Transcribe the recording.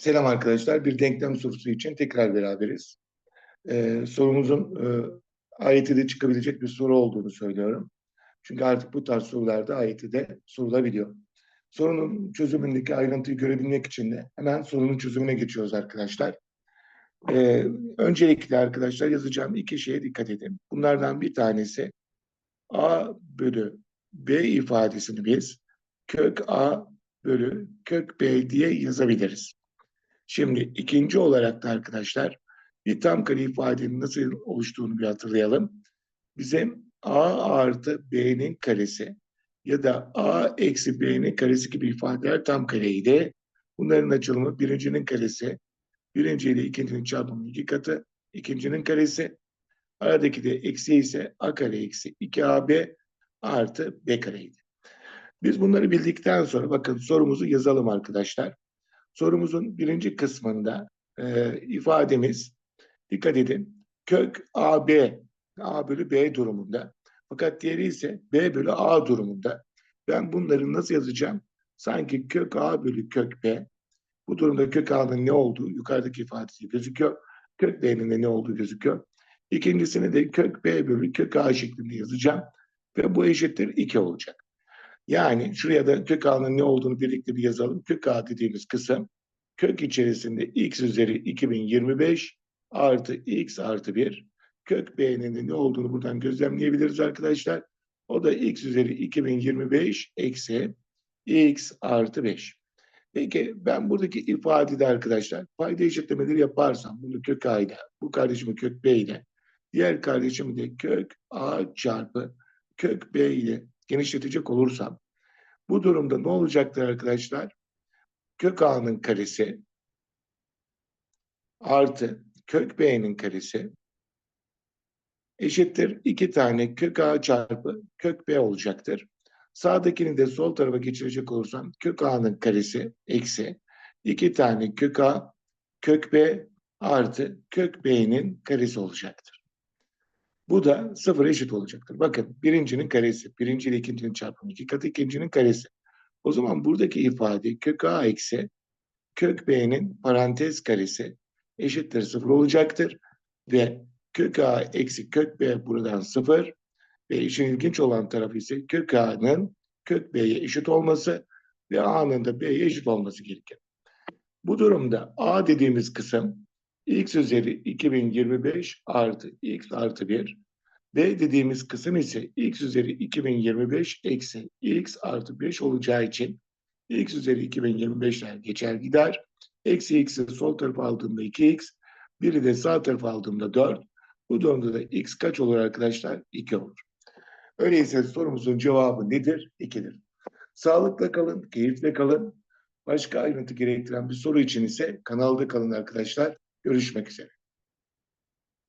Selam arkadaşlar. Bir denklem sorusu için tekrar beraberiz. Ee, sorumuzun e, AYT'de çıkabilecek bir soru olduğunu söylüyorum. Çünkü artık bu tarz sorularda AYT'de sorulabiliyor. Sorunun çözümündeki ayrıntıyı görebilmek için de hemen sorunun çözümüne geçiyoruz arkadaşlar. Ee, öncelikle arkadaşlar yazacağım iki şeye dikkat edin. Bunlardan bir tanesi A bölü B ifadesini biz kök A bölü kök B diye yazabiliriz. Şimdi ikinci olarak da arkadaşlar bir tam kare ifadenin nasıl oluştuğunu bir hatırlayalım. Bizim a artı b'nin karesi ya da a eksi b'nin karesi gibi ifadeler tam kareydi. Bunların açılımı birincinin karesi, birinci ile ikincinin çarpımı iki katı, ikincinin karesi. Aradaki de eksi ise a kare eksi 2ab artı b kareydi. Biz bunları bildikten sonra bakın sorumuzu yazalım arkadaşlar. Sorumuzun birinci kısmında e, ifademiz dikkat edin kök AB A bölü B durumunda. Fakat diğeri ise B bölü A durumunda. Ben bunları nasıl yazacağım? Sanki kök A bölü kök B. Bu durumda kök A'nın ne olduğu yukarıdaki ifadesi gözüküyor. Kök B'nin de ne olduğu gözüküyor. İkincisini de kök B bölü kök A şeklinde yazacağım. Ve bu eşittir 2 olacak. Yani şuraya da kök A'nın ne olduğunu birlikte bir yazalım. Kök A dediğimiz kısım kök içerisinde x üzeri 2025 artı x artı 1. Kök B'nin ne olduğunu buradan gözlemleyebiliriz arkadaşlar. O da x üzeri 2025 eksi x artı 5. Peki ben buradaki ifadede arkadaşlar payda eşitlemeleri yaparsam bunu kök A ile, bu kardeşimi kök B ile, diğer kardeşimi de kök A çarpı kök B ile genişletecek olursam bu durumda ne olacaktır arkadaşlar? Kök A'nın karesi artı kök B'nin karesi eşittir iki tane kök A çarpı kök B olacaktır. Sağdakini de sol tarafa geçirecek olursam kök A'nın karesi eksi iki tane kök A kök B artı kök B'nin karesi olacaktır. Bu da sıfır eşit olacaktır. Bakın birincinin karesi, birinci ile ikincinin çarpımı iki katı ikincinin karesi. O zaman buradaki ifade kök a eksi kök b'nin parantez karesi eşittir sıfır olacaktır. Ve kök a eksi kök b buradan sıfır. Ve işin ilginç olan tarafı ise kök a'nın kök b'ye eşit olması ve a'nın da b'ye eşit olması gerekir. Bu durumda a dediğimiz kısım x üzeri 2025 artı x artı 1. B dediğimiz kısım ise x üzeri 2025 eksi x artı 5 olacağı için x üzeri 2025'ler geçer gider. Eksi x'i sol tarafa aldığımda 2x, biri de sağ tarafa aldığımda 4. Bu durumda da x kaç olur arkadaşlar? 2 olur. Öyleyse sorumuzun cevabı nedir? 2'dir. Sağlıkla kalın, keyifle kalın. Başka ayrıntı gerektiren bir soru için ise kanalda kalın arkadaşlar. Görüşmek üzere.